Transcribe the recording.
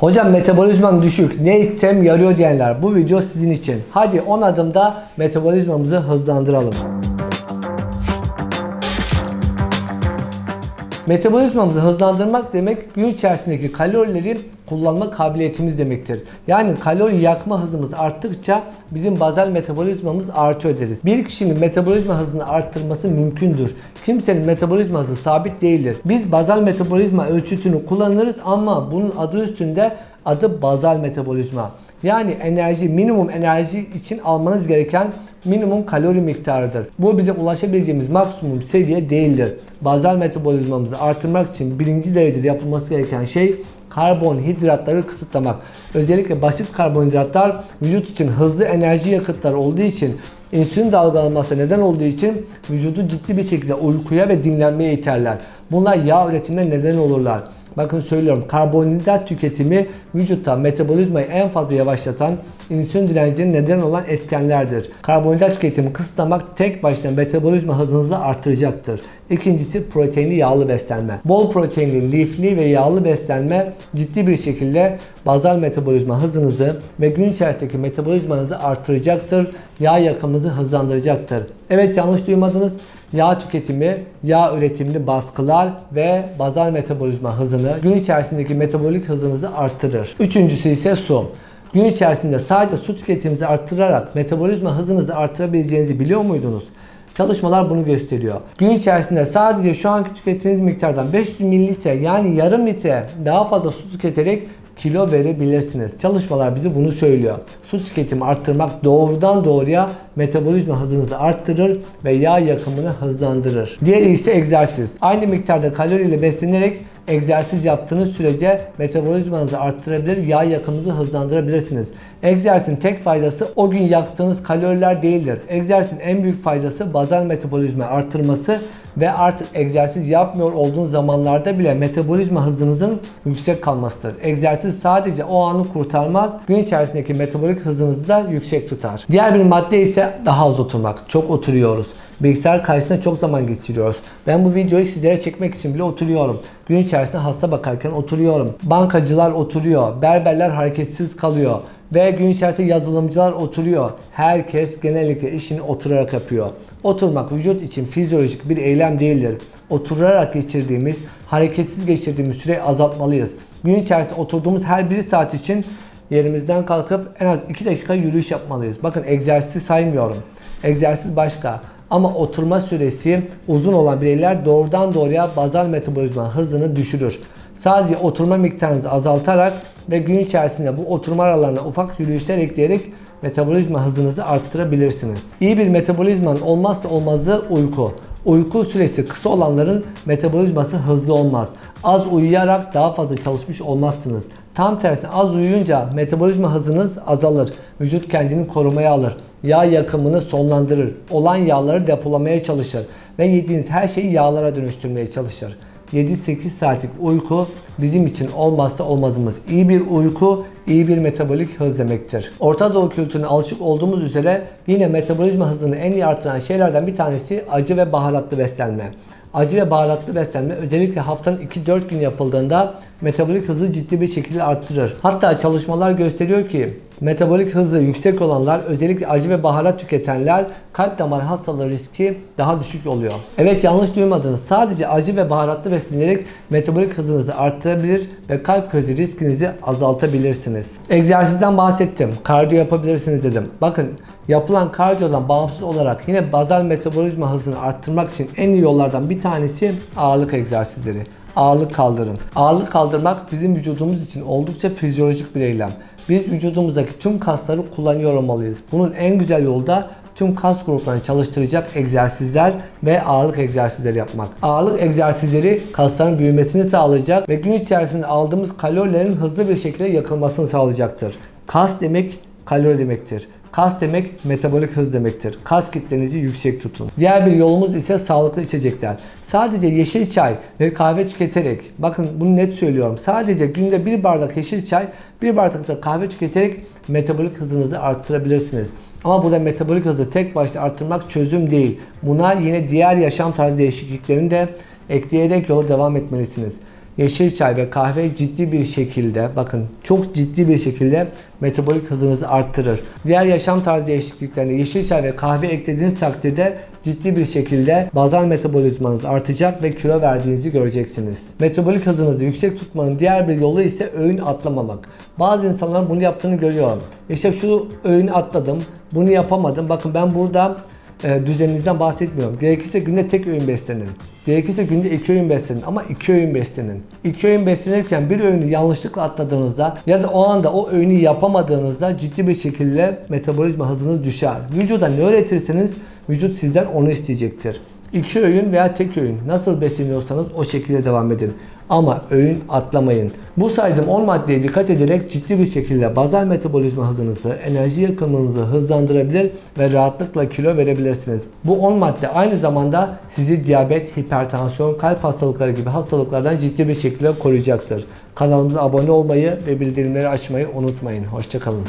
Hocam metabolizmam düşük, ne içsem yarıyor diyenler bu video sizin için. Hadi 10 adımda metabolizmamızı hızlandıralım. Metabolizmamızı hızlandırmak demek gün içerisindeki kalorileri kullanma kabiliyetimiz demektir. Yani kalori yakma hızımız arttıkça bizim bazal metabolizmamız artıyor deriz. Bir kişinin metabolizma hızını arttırması mümkündür. Kimsenin metabolizma hızı sabit değildir. Biz bazal metabolizma ölçütünü kullanırız ama bunun adı üstünde adı bazal metabolizma. Yani enerji, minimum enerji için almanız gereken minimum kalori miktarıdır. Bu bizim ulaşabileceğimiz maksimum seviye değildir. Bazal metabolizmamızı artırmak için birinci derecede yapılması gereken şey karbonhidratları kısıtlamak. Özellikle basit karbonhidratlar vücut için hızlı enerji yakıtları olduğu için insülin dalgalanması neden olduğu için vücudu ciddi bir şekilde uykuya ve dinlenmeye iterler. Bunlar yağ üretimine neden olurlar. Bakın söylüyorum karbonhidrat tüketimi vücutta metabolizmayı en fazla yavaşlatan insülin direncine neden olan etkenlerdir. Karbonhidrat tüketimi kısıtlamak tek başına metabolizma hızınızı artıracaktır. İkincisi proteinli yağlı beslenme. Bol proteinli, lifli ve yağlı beslenme ciddi bir şekilde bazal metabolizma hızınızı ve gün içerisindeki metabolizmanızı artıracaktır. Yağ yakımınızı hızlandıracaktır. Evet yanlış duymadınız. Yağ tüketimi, yağ üretimini baskılar ve bazal metabolizma hızını, gün içerisindeki metabolik hızınızı arttırır. Üçüncüsü ise su. Gün içerisinde sadece su tüketiminizi arttırarak metabolizma hızınızı arttırabileceğinizi biliyor muydunuz? Çalışmalar bunu gösteriyor. Gün içerisinde sadece şu anki tükettiğiniz miktardan 500 mililitre yani yarım litre daha fazla su tüketerek kilo verebilirsiniz. Çalışmalar bize bunu söylüyor. Su tüketimi arttırmak doğrudan doğruya metabolizma hızınızı arttırır ve yağ yakımını hızlandırır. Diğeri ise egzersiz. Aynı miktarda kaloriyle beslenerek egzersiz yaptığınız sürece metabolizmanızı arttırabilir, yağ yakımınızı hızlandırabilirsiniz. Egzersizin tek faydası o gün yaktığınız kaloriler değildir. Egzersizin en büyük faydası bazal metabolizmayı arttırması ve artık egzersiz yapmıyor olduğunuz zamanlarda bile metabolizma hızınızın yüksek kalmasıdır. Egzersiz sadece o anı kurtarmaz, gün içerisindeki metabolik hızınızı da yüksek tutar. Diğer bir madde ise daha az oturmak. Çok oturuyoruz. Bilgisayar karşısında çok zaman geçiriyoruz. Ben bu videoyu sizlere çekmek için bile oturuyorum. Gün içerisinde hasta bakarken oturuyorum. Bankacılar oturuyor. Berberler hareketsiz kalıyor. Ve gün içerisinde yazılımcılar oturuyor. Herkes genellikle işini oturarak yapıyor. Oturmak vücut için fizyolojik bir eylem değildir. Oturarak geçirdiğimiz, hareketsiz geçirdiğimiz süreyi azaltmalıyız. Gün içerisinde oturduğumuz her bir saat için yerimizden kalkıp en az 2 dakika yürüyüş yapmalıyız. Bakın egzersiz saymıyorum. Egzersiz başka. Ama oturma süresi uzun olan bireyler doğrudan doğruya bazal metabolizma hızını düşürür. Sadece oturma miktarınızı azaltarak ve gün içerisinde bu oturma aralarına ufak yürüyüşler ekleyerek metabolizma hızınızı arttırabilirsiniz. İyi bir metabolizmanın olmazsa olmazı uyku. Uyku süresi kısa olanların metabolizması hızlı olmaz. Az uyuyarak daha fazla çalışmış olmazsınız. Tam tersine az uyuyunca metabolizma hızınız azalır. Vücut kendini korumaya alır. Yağ yakımını sonlandırır. Olan yağları depolamaya çalışır. Ve yediğiniz her şeyi yağlara dönüştürmeye çalışır. 7-8 saatlik uyku bizim için olmazsa olmazımız. İyi bir uyku, iyi bir metabolik hız demektir. Orta Doğu kültürüne alışık olduğumuz üzere yine metabolizma hızını en iyi artıran şeylerden bir tanesi acı ve baharatlı beslenme. Acı ve baharatlı beslenme özellikle haftanın 2-4 gün yapıldığında metabolik hızı ciddi bir şekilde arttırır. Hatta çalışmalar gösteriyor ki metabolik hızı yüksek olanlar özellikle acı ve baharat tüketenler kalp damar hastalığı riski daha düşük oluyor. Evet yanlış duymadınız. Sadece acı ve baharatlı beslenerek metabolik hızınızı arttırabilir ve kalp krizi riskinizi azaltabilirsiniz. Egzersizden bahsettim. Kardiyo yapabilirsiniz dedim. Bakın Yapılan kardiyodan bağımsız olarak yine bazal metabolizma hızını arttırmak için en iyi yollardan bir tanesi ağırlık egzersizleri. Ağırlık kaldırın. Ağırlık kaldırmak bizim vücudumuz için oldukça fizyolojik bir eylem. Biz vücudumuzdaki tüm kasları kullanıyor olmalıyız. Bunun en güzel yolu da tüm kas gruplarını çalıştıracak egzersizler ve ağırlık egzersizleri yapmak. Ağırlık egzersizleri kasların büyümesini sağlayacak ve gün içerisinde aldığımız kalorilerin hızlı bir şekilde yakılmasını sağlayacaktır. Kas demek kalori demektir. Kas demek metabolik hız demektir. Kas kitlenizi yüksek tutun. Diğer bir yolumuz ise sağlıklı içecekler. Sadece yeşil çay ve kahve tüketerek, bakın bunu net söylüyorum. Sadece günde bir bardak yeşil çay, bir bardak da kahve tüketerek metabolik hızınızı arttırabilirsiniz. Ama burada metabolik hızı tek başına arttırmak çözüm değil. Buna yine diğer yaşam tarzı değişikliklerini de ekleyerek yola devam etmelisiniz. Yeşil çay ve kahve ciddi bir şekilde bakın çok ciddi bir şekilde metabolik hızınızı arttırır. Diğer yaşam tarzı değişikliklerine yeşil çay ve kahve eklediğiniz takdirde ciddi bir şekilde bazal metabolizmanız artacak ve kilo verdiğinizi göreceksiniz. Metabolik hızınızı yüksek tutmanın diğer bir yolu ise öğün atlamamak. Bazı insanların bunu yaptığını görüyorum. İşte şu öğünü atladım, bunu yapamadım. Bakın ben burada e, düzeninizden bahsetmiyorum. Gerekirse günde tek öğün beslenin. Gerekirse günde iki öğün beslenin ama iki öğün beslenin. İki öğün beslenirken bir öğünü yanlışlıkla atladığınızda ya da o anda o öğünü yapamadığınızda ciddi bir şekilde metabolizma hızınız düşer. Vücuda ne öğretirseniz vücut sizden onu isteyecektir. İki öğün veya tek öğün nasıl besleniyorsanız o şekilde devam edin. Ama öğün atlamayın. Bu saydığım 10 maddeye dikkat ederek ciddi bir şekilde bazal metabolizma hızınızı, enerji yakımınızı hızlandırabilir ve rahatlıkla kilo verebilirsiniz. Bu 10 madde aynı zamanda sizi diyabet, hipertansiyon, kalp hastalıkları gibi hastalıklardan ciddi bir şekilde koruyacaktır. Kanalımıza abone olmayı ve bildirimleri açmayı unutmayın. Hoşçakalın.